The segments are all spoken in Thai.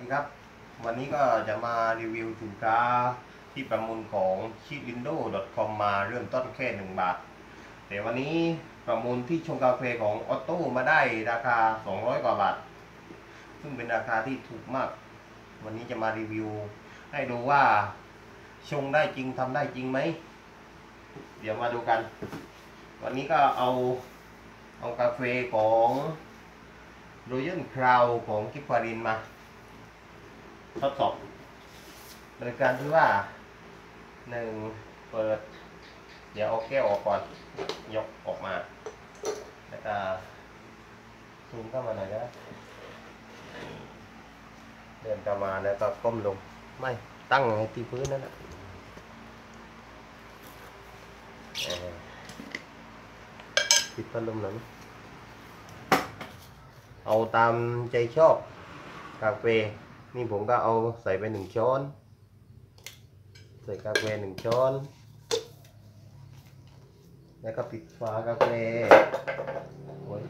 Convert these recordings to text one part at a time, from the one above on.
ดีครับ วันนี้ก็จะมารีวิวสินค้าที่ประมูลของ c h i w i n d o w c o m มาเริ่มต้นแค่หนึ่งบาท แต่วันนี้ประมูลที่ชงกาแฟของออโต้มาได้ราคา 200 กว่าบาท ซึ่งเป็นราคาที่ถูกมาก วันนี้จะมารีวิว ให้ดูว่าชงได้จริงทำได้จริงไหม เดี๋ยวมาดูกัน วันนี้ก็เอาเอากาแฟของโรยัลคราวของกิฟฟารินมา ทดสอบ โดยการที่ว่าหนึ่งเปิด เดี๋ยวเอาแก้วออกก่อน ยกออกมา แล้วก็ซูมเข้ามาหน่อยก็ได้เดินเข้ามาแล้วก็ก้มลง ไม่ตั้งไว้ที่พื้นนั่นแหละเอ่อปิดพัดลมหน่อยเอาตามใจชอบกาแฟ นี่ผมก็เอาใส่ไปหนึ่งช้อน ใส่กาแฟหนึ่งช้อน แล้วก็ปิดฝากาแฟโอ้ย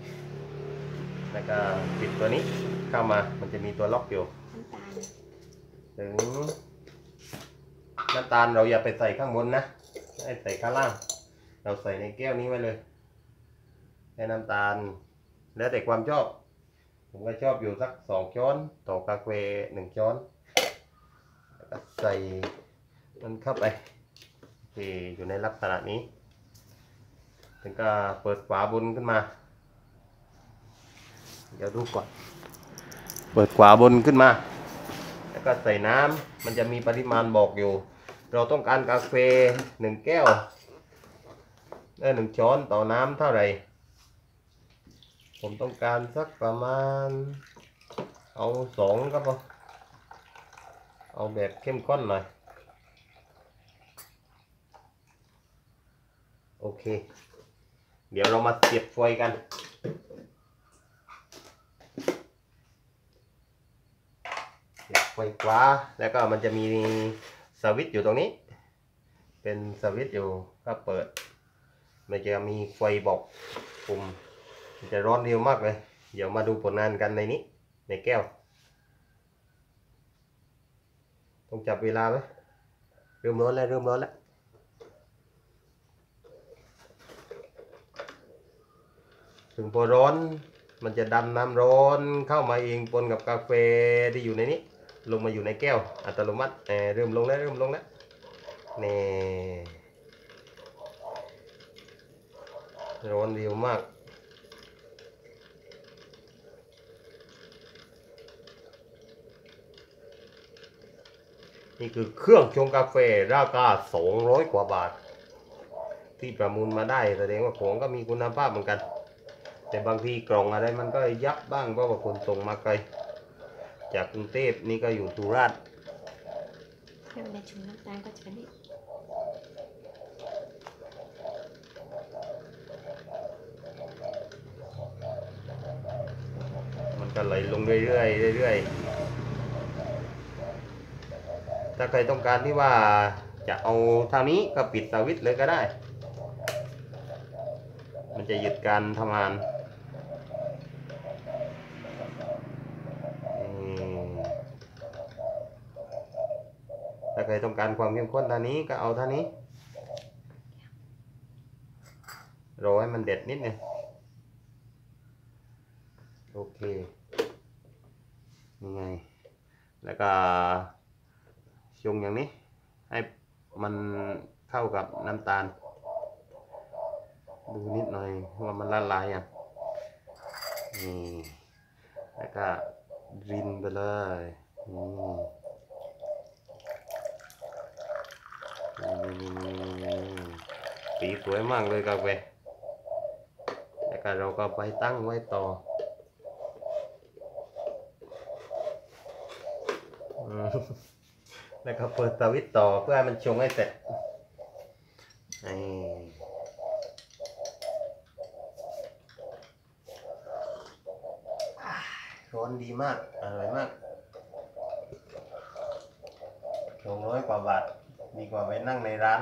แล้วก็ปิดตัวนี้เข้ามา มันจะมีตัวล็อกอยู่น้ำตาลถึงน้ำตาลเราอย่าไปใส่ข้างบนนะ ให้ใส่ข้างล่าง เราใส่ในแก้วนี้ไว้เลยแค่น้ำตาล แล้วแต่ความชอบ ผมก็ชอบอยู่สักสองช้อนต่อกาแฟหนึ่งช้อนแล้วก็ใส่มันเข้าไปที่อยู่ในลักษณะนี้ ถึงก็เปิดฝาบนขึ้นมา เดี๋ยวดูก่อน เปิดฝาบนขึ้นมา แล้วก็ใส่น้ำมันจะมีปริมาณบอกอยู่ เราต้องการกาแฟหนึ่งแก้วเออหนึ่งช้อนต่อน้ำเท่าไหร่ ผมต้องการสักประมาณ เอาสองครับผมเอาแบบเข้มข้นหน่อย โอเค เดี๋ยวเรามาเสียบไฟกันเสียบไฟขวาแล้วก็มันจะมีสวิตช์อยู่ตรงนี้ เป็นสวิตช์อยู่ก็เปิด มันจะมีไฟบอกปุ่ม จะร้อนเร็วมากเลย เดี๋ยวมาดูผลงานกันในนี้ ในแก้ว ต้องจับเวลาไหมเริ่มร้อนแล้วเริ่มร้อนแล้วถึงพอร้อนมันจะดันน้ำร้อนเข้ามาเองปนกับกาแฟที่อยู่ในนี้ ลงมาอยู่ในแก้ว อัตโนมัติเอ่เริ่มลงแล้วเริ่มลงแล้วนี่ร้อนเร็วมาก นี่คือเครื่องชงกาแฟราคา200 กว่าบาท ที่ประมูลมาได้แสดงว่าของก็มีคุณภาพเหมือนกัน แต่บางทีกล่องอะไรมันก็ยับบ้างเพราะว่าคนส่งมาไกล จากกรุงเทพนี่ก็อยู่สุราษฎร์ถ้าเวลาชงน้ำตาลก็จะเป็นนี่มันก็ไหลลงเรื่อยๆเรื่อยๆ ถ้าใครต้องการที่ว่าจะเอาเท่านี้ก็ปิดสวิตช์เลยก็ได้ มันจะหยุดการทำงานถ้าใครต้องการความเข้มข้นเท่านี้ก็เอาเท่านี้รอให้มันเด็ดนิดนึงโอเคนี่ไง แล้วก็ ชงอย่างนี้ ให้มันเข้ากับน้ำตาล ดูนิดหน่อยว่ามันละลายอะนี่แล้วก็รินไปเลยนี่นสีสวยมากเลยกาแฟแล้วก็เราก็ไปตั้งไว้ต่ออืม แล้วก็เปิดสวิตต่อเพื่อให้มันชงให้เสร็จร้อนดีมาก อร่อยมากสองร้อยกว่าบาท ดีกว่าไปนั่งในร้าน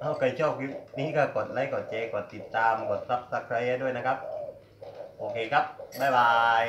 เอาใครชอบคลิปนี้ก็กดไลค์ กดแชร์ กดติดตาม กดซับสไครต์ด้วยนะครับ โอเคครับ บ๊ายบาย